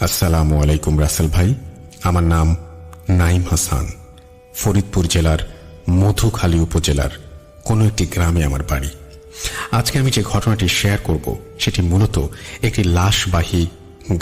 আসসালামু আলাইকুম রাসেল ভাই। আমার নাম নাইম হাসান। ফরিদপুর জেলার মধুখালী উপজেলার কোনো একটি গ্রামে আমার বাড়ি। আজকে আমি যে ঘটনাটি শেয়ার করব, সেটি মূলত একটি লাশবাহী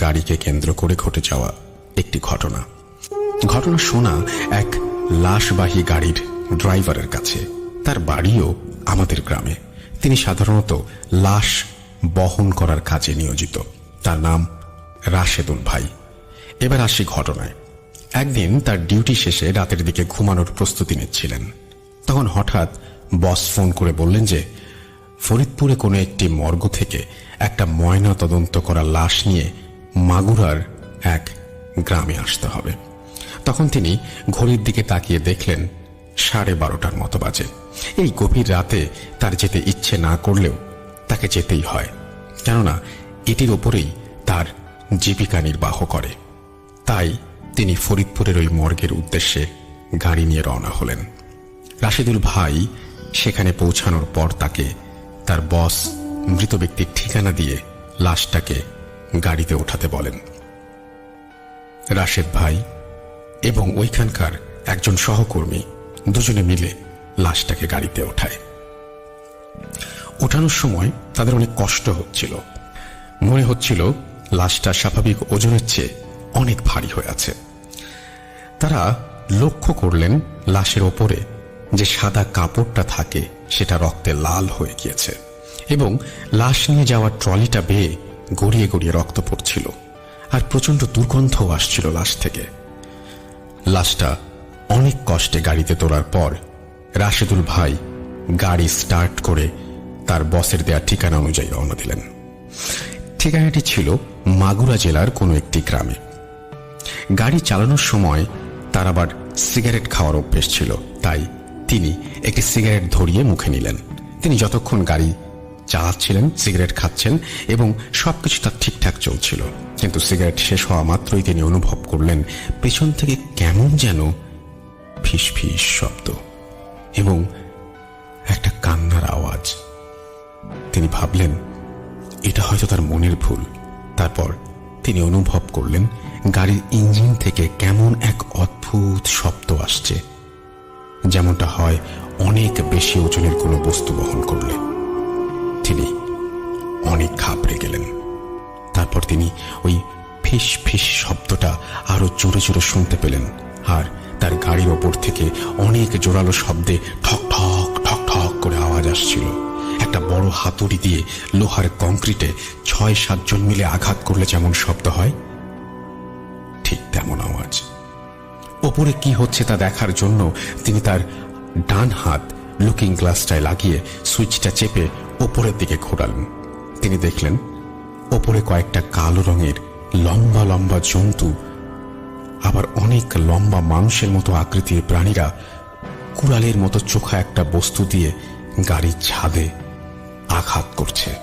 গাড়িকে কেন্দ্র করে ঘটে যাওয়া একটি ঘটনা। ঘটনা শোনা এক লাশবাহী গাড়ির ড্রাইভারের কাছে। তার বাড়িও আমাদের গ্রামে। তিনি সাধারণত লাশ বহন করার কাজে নিয়োজিত। তার নাম রাশেদুল ভাই। এবার আসি ঘটনায়। একদিন তার ডিউটি শেষে রাতের দিকে ঘুমানোর প্রস্তুতি নিচ্ছিলেন। তখন হঠাৎ বস ফোন করে বললেন যে, ফরিদপুরে কোনো একটি মর্গ থেকে একটা ময়না তদন্ত করা লাশ নিয়ে মাগুরার এক গ্রামে আসতে হবে। তখন তিনি ঘড়ির দিকে তাকিয়ে দেখলেন, সাড়ে বারোটার মতো বাজে। এই গভীর রাতে তার যেতে ইচ্ছে না করলেও তাকে যেতেই হয়। কেননা এটির ওপরেই তার জীবিকা নির্বাহ করে। তাই তিনি ফরিদপুরের ওই মর্গের উদ্দেশ্যে গাড়ি নিয়ে রওনা হলেন। রাশিদুল ভাই সেখানে পৌঁছানোর পর তাকে তার বস মৃত ব্যক্তির ঠিকানা দিয়ে লাশটাকে গাড়িতে ওঠাতে বলেন। রাশেদ ভাই এবং ওইখানকার একজন সহকর্মী দুজনে মিলে লাশটাকে গাড়িতে ওঠায়। ওঠানোর সময় তাদের অনেক কষ্ট হচ্ছিল। মনে হচ্ছিল লাশটা স্বাভাবিক ওজনের চেয়ে অনেক ভারী হয়ে আছে। তারা লক্ষ্য করলেন লাশের ওপরে যে সাদা কাপড়টা থাকে, সেটা রক্তে লাল হয়ে গিয়েছে এবং লাশ নিয়ে যাওয়ার ট্রলিটা বেয়ে গড়িয়ে গড়িয়ে রক্ত পড়ছিল আর প্রচণ্ড দুর্গন্ধও আসছিল লাশ থেকে। লাশটা অনেক কষ্টে গাড়িতে তোলার পর রাশেদুল ভাই গাড়ি স্টার্ট করে তার বসের দেয়া ঠিকানা অনুযায়ী রওনা দিলেন। ঠিকানাটি ছিল মাগুরা জেলার কোনো একটি গ্রামে। গাড়ি চালানোর সময় তার আবার সিগারেট খাওয়ার অভ্যেস ছিল, তাই তিনি একটি সিগারেট ধরিয়ে মুখে নিলেন। তিনি যতক্ষণ গাড়ি চালাচ্ছিলেন, সিগারেট খাচ্ছেন এবং সব কিছু তার ঠিকঠাক চলছিল। কিন্তু সিগারেট শেষ হওয়া মাত্রই তিনি অনুভব করলেন পেছন থেকে কেমন যেন ফিস ফিস শব্দ এবং একটা কান্নার আওয়াজ। তিনি ভাবলেন এটা হয়তো তার মনের ভুল। তারপর তিনি অনুভব করলেন গাড়ির ইঞ্জিন থেকে কেমন এক অদ্ভুত শব্দ আসছে। যেমনটা হয় অনেক বেশি ওজনের কোনো বস্তু বহন করলে। তিনি অনেক ঘাবড়ে গেলেন। তারপর তিনি ওই ফিস ফিস শব্দটা আরও জোরে জোরে শুনতে পেলেন আর তার গাড়ির ওপর থেকে অনেক জোরালো শব্দে ঠক ঠক ঠক ঠক করে আওয়াজ আসছিল। একটা বড় হাতুড়ি দিয়ে লোহার কংক্রিটে ছয় সাতজন মিলে আঘাত করলে যেমন শব্দ হয়, ঠিক তেমন আওয়াজ। ওপরে কি হচ্ছে তা দেখার জন্য তিনি তার ডান হাত লুকিং গ্লাসটায় লাগিয়ে সুইচটা চেপে ওপরের দিকে ঘোরালেন। তিনি দেখলেন, ওপরে কয়েকটা কালো রঙের লম্বা লম্বা জন্তু, আবার অনেক লম্বা মানুষের মতো আকৃতির প্রাণীরা কুড়ালের মতো চোখা একটা বস্তু দিয়ে গাড়ির ছাদে আঘাত করছে।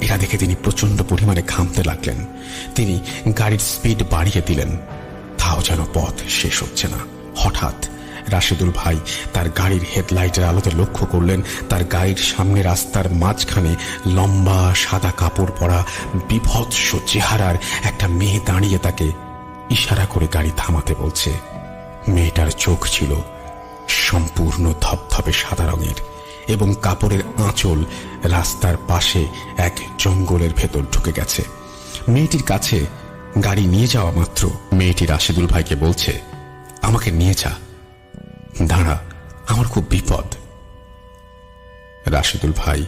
এটা দেখে তিনি প্রচণ্ড পরিমাণে ঘামতে লাগলেন। তিনি গাড়ির স্পিড বাড়িয়ে দিলেন। তাও যেন পথ শেষ হচ্ছে না। হঠাৎ রাশেদুল ভাই তার গাড়ির হেডলাইটের আলোতে লক্ষ্য করলেন, তার গাড়ির সামনে রাস্তার মাঝখানে লম্বা সাদা কাপড় পরা বিভৎস চেহারার একটা মেয়ে দাঁড়িয়ে তাকে ইশারা করে গাড়ি থামাতে বলছে। মেয়েটার চোখ ছিল সম্পূর্ণ ধপধপে সাদা রঙের এবং কাপড়ের আঁচল রাস্তার পাশে এক জঙ্গলের ভেতর ঢুকে গেছে। মেয়েটির কাছে গাড়ি নিয়ে যাওয়া মাত্র। মেয়েটি রাশিদুল ভাইকে বলছে, আমাকে নিয়ে যা। দাঁড়া, আমার খুব বিপদ। রাশিদুল ভাই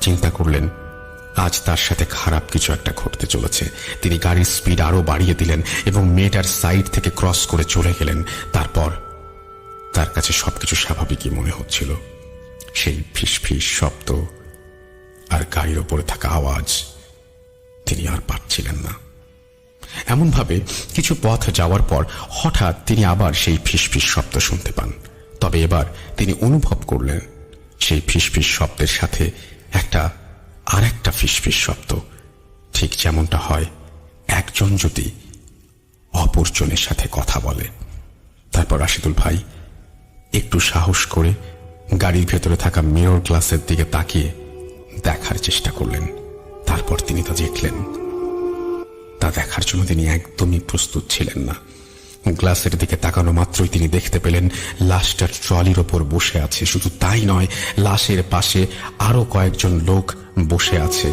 চিন্তা করলেন, আজ তার সাথে খারাপ কিছু একটা ঘটতে চলেছে। তিনি গাড়ির স্পিড আরও বাড়িয়ে দিলেন এবং মেয়েটার সাইড থেকে ক্রস করে চলে গেলেন। তারপর তার কাছে সবকিছু স্বাভাবিকই মনে হচ্ছিল। সেই ফিস ফিস শব্দ আর গাড়ির ওপরে থাকা আওয়াজ তিনি আর পাচ্ছিলেন না। এমনভাবে কিছু পথ যাওয়ার পর হঠাৎ তিনি আবার সেই ফিসফিস শব্দ শুনতে পান। তবে এবার তিনি অনুভব করলেন সেই ফিসফিস শব্দের সাথে একটা আর একটা ফিসফিস শব্দ। ঠিক যেমনটা হয়, একজন যদি অপরজনের সাথে কথা বলে। তারপর রাশিদুল ভাই একটু সাহস করে গাড়ির ভেতরে থাকা মিরর গ্লাসের দিকে তাকিয়ে দেখার চেষ্টা করলেন। তারপর তিনি তা দেখলেন। তা দেখার জন্য তিনি একদমই প্রস্তুত ছিলেন না। গ্লাসের দিকে তাকানো মাত্রই তিনি দেখতে পেলেন লাশটার ট্রলির ওপর বসে আছে। শুধু তাই নয়, লাশের পাশে আরও কয়েকজন লোক বসে আছে।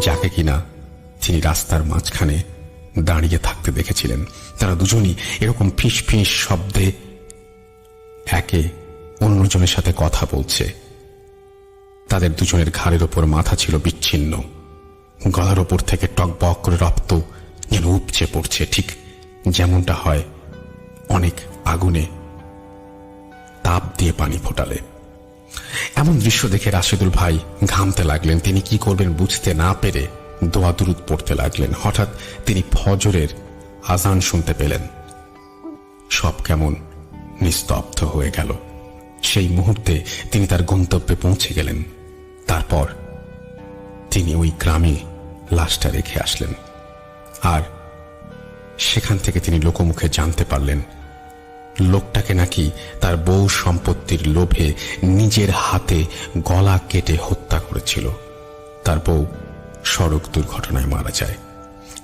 যাকে কিনা তিনি রাস্তার মাঝখানে দাঁড়িয়ে থাকতে দেখেছিলেন। তারা দুজনই এরকম ফিস ফিস শব্দে একে অন্যজনের সাথে কথা বলছে। তাদের দুজনের ঘাড়ের ওপর মাথা ছিল বিচ্ছিন্ন। গলার ওপর থেকে টকবক করে রক্ত যেন উপচে পড়ছে, ঠিক যেমনটা হয় অনেক আগুনে তাপ দিয়ে পানি ফোটালে। এমন দৃশ্য দেখে রাশেদুল ভাই ঘামতে লাগলেন। তিনি কি করবেন বুঝতে না পেরে দোয়া দুরুদ পড়তে লাগলেন। হঠাৎ তিনি ফজরের আজান শুনতে পেলেন। সব কেমন নিস্তব্ধ হয়ে গেল। সেই মুহূর্তে তিনি তার গন্তব্যে পৌঁছে গেলেন। তারপর তিনি ওই গ্রামে লাশটা রেখে আসলেন। আর সেখান থেকে তিনি লোকমুখে জানতে পারলেন, লোকটাকে নাকি তার বউ সম্পত্তির লোভে নিজের হাতে গলা কেটে হত্যা করেছিল। তার বউ সড়ক দুর্ঘটনায় মারা যায়।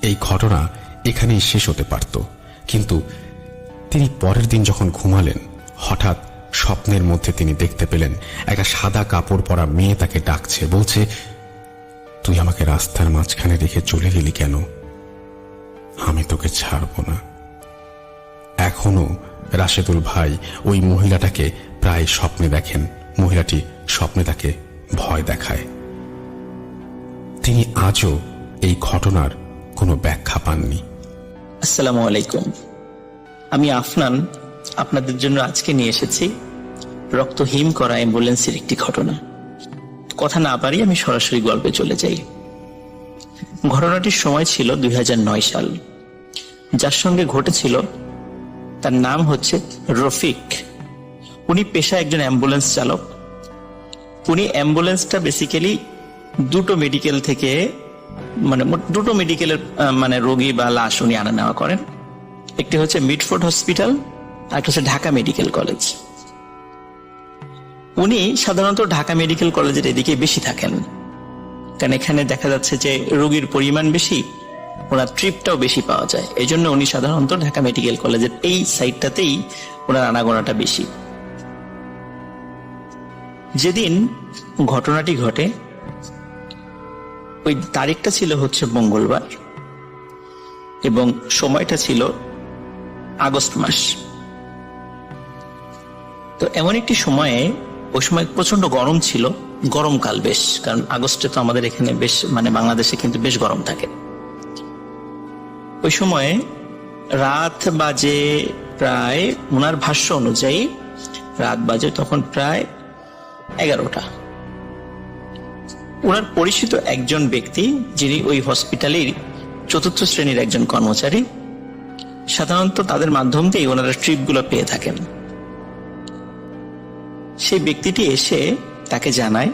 এই ঘটনা এখানেই শেষ হতে পারত। কিন্তু তিনি পরের দিন যখন ঘুমালেন, হঠাৎ স্বপ্নের মধ্যে তিনি দেখতে পেলেন একটা সাদা কাপড় পরা মেয়ে তাকে ডাকছে, বলছে, তুই আমাকে রাস্তার মাঝখানে রেখে চলে গেলি কেন? আমি তোকে ছাড়ব না। এখনও রাশেদুল ভাই ওই মহিলাটাকে প্রায় স্বপ্নে দেখেন। মহিলাটি স্বপ্নে তাকে ভয় দেখায়। তিনি আজও এই ঘটনার কোনো ব্যাখ্যা পাননি। আসসালামু আলাইকুম। আমি আফনান, আপনাদের জন্য আজকে নিয়ে এসেছি রক্ত হিম করা অ্যাম্বুলেন্সের একটি ঘটনা। কথা না পারি আমি সরাসরি গল্পে চলে যাই। ঘটনাটির সময় ছিল দুই হাজার নয় সাল। যার সঙ্গে ঘটেছিল, তার নাম হচ্ছে রফিক। উনি পেশা একজন অ্যাম্বুলেন্স চালক। উনি অ্যাম্বুলেন্সটা বেসিক্যালি দুটো মেডিকেল থেকে মানে দুটো মেডিকেলের মানে রোগী বা লাশ উনি আনা নেওয়া করেন। একটি হচ্ছে মিডফোর্ড হসপিটাল, আর একটা হচ্ছে ঢাকা মেডিকেল কলেজ উনি সাধারণত ঢাকা মেডিকেল কলেজের এদিকে বেশি থাকেন। কারণ এখানে দেখা যাচ্ছে যে রোগীর পরিমাণ বেশি, ওনার ট্রিপটাও বেশি পাওয়া যায়। এই জন্য উনি সাধারণত ঢাকা মেডিকেল কলেজের এই সাইডটাতেই ওনার আনাগোনাটা বেশি। যেদিন ঘটনাটি ঘটে, ওই তারিখটা ছিল হচ্ছে মঙ্গলবার এবং সময়টা ছিল আগস্ট মাস। তো এমন একটি সময়ে ওই সময় প্রচণ্ড গরম ছিল, গরমকাল বেশ, কারণ আগস্টে তো আমাদের এখানে বেশ মানে বাংলাদেশে কিন্তু বেশ গরম থাকে। ওই সময়ে রাত বাজে প্রায় ওনার ভাষ্য অনুযায়ী রাত বাজে তখন প্রায় এগারোটা। ওনার পরিচিত একজন ব্যক্তি, যিনি ওই হসপিটালের চতুর্থ শ্রেণির একজন কর্মচারী, সাধারণত তাদের মাধ্যম দিয়ে ওনারা ট্রিপগুলো পেয়ে থাকেন। সেই ব্যক্তিটি এসে তাকে জানায়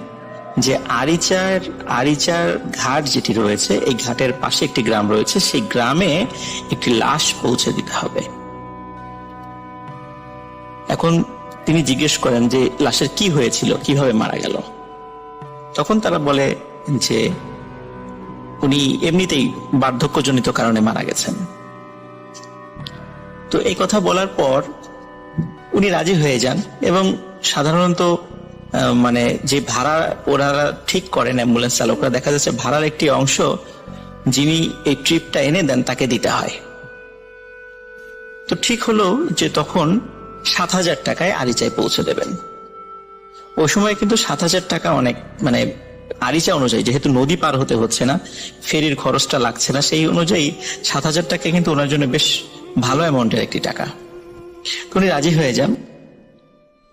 যে আরিচার আরিচার ঘাট যেটি রয়েছে, এই ঘাটের পাশে একটি গ্রাম রয়েছে। সেই গ্রামে একটি লাশ পৌঁছে দিতে হবে। এখন তিনি জিজ্ঞেস করেন যে, লাশের কি হয়েছিল? কীভাবে মারা গেল? তখন তারা বলে যে, উনি এমনিতেই বার্ধক্যজনিত কারণে মারা গেছেন। তো এই কথা বলার পর উনি রাজি হয়ে যান এবং সাধারণত মানে যে ভাড়া ওনারা ঠিক করেন অ্যাম্বুলেন্স চালকরা, দেখা যাচ্ছে ভাড়ার একটি অংশ যিনি এই ট্রিপটা এনে দেন তাকে দিতে হয়। তো ঠিক হলো যে তখন সাত হাজার টাকায় আরিচায় পৌঁছে দেবেন। ওই সময় কিন্তু সাত হাজার টাকা অনেক মানে আরিচা অনুযায়ী, যেহেতু নদী পার হতে হচ্ছে না, ফেরির খরচটা লাগছে না, সেই অনুযায়ী সাত হাজার টাকা কিন্তু ওনার জন্য বেশ ভালো অ্যামাউন্টের একটি টাকা। উনি রাজি হয়ে যান।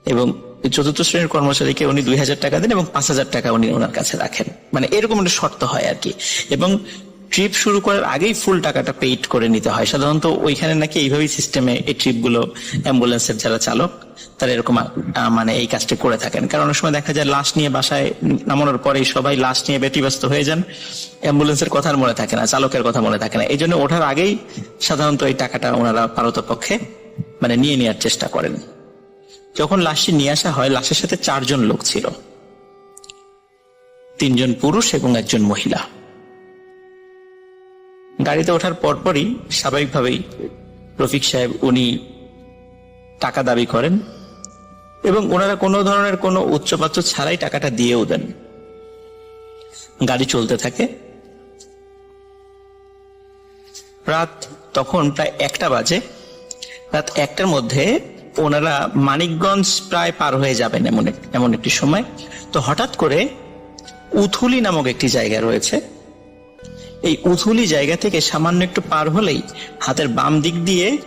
এবং চতুর্থ শ্রেণির কর্মচারীকে উনি দুই হাজার টাকা দেন এবং পাঁচ হাজার টাকা উনি ওনার কাছে রাখেন। মানে এরকম একটা শর্ত হয় আর কি। এবং ট্রিপ শুরু করার আগেই ফুল টাকাটা পেইড করে নিতে হয়। সাধারণত ওইখানে নাকি এইভাবেই সিস্টেমে এই ট্রিপগুলো, অ্যাম্বুলেন্সের যারা চালক, তারা এরকম মানে এই কাজটা করে থাকেন। কারণ অনেক সময় দেখা যায় লাশ নিয়ে বাসায় নামানোর পরেই সবাই লাশ নিয়ে ব্যতিব্যস্ত হয়ে যান। অ্যাম্বুলেন্সের কথা মনে থাকে না, চালকের কথা মনে থাকে না। এই জন্য ওঠার আগেই সাধারণত এই টাকাটা ওনারা পারতপক্ষে মানে নিয়ে নেওয়ার চেষ্টা করেন। যখন লাশটি নিয়ে আসা হয়, লাশের সাথে চারজন লোক ছিল। তিনজন পুরুষ এবং একজন মহিলা। গাড়িতে ওঠার পরপরই স্বাভাবিকভাবেই রফিক সাহেব উনি টাকা দাবি করেন এবং ওনারা কোনো ধরনের কোনো উচ্চপাচ্য ছাড়াই টাকাটা দিয়েও দেন। গাড়ি চলতে থাকে। রাত তখন প্রায় একটা বাজে। রাত একটার মধ্যে ওনারা মানিকগঞ্জ প্রায় পার হয়ে যাবেন এমন এমন একটি সময়। তো হঠাৎ করে উথুলি নামক একটি জায়গা রয়েছে। এই উথুলি জায়গা থেকে সামান্য একটু পার হলেই হাতের বাম দিক দিয়ে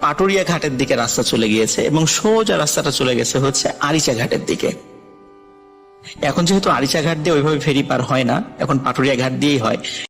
পাটুরিয়া ঘাটের দিকে রাস্তা চলে গিয়েছে এবং সোজা রাস্তাটা চলে গেছে হচ্ছে আরিচা ঘাটের দিকে। এখন যেহেতু আরিচা ঘাট দিয়ে ওইভাবে ফেরি পার হয় না, এখন পাটুরিয়া ঘাট দিয়েই হয়।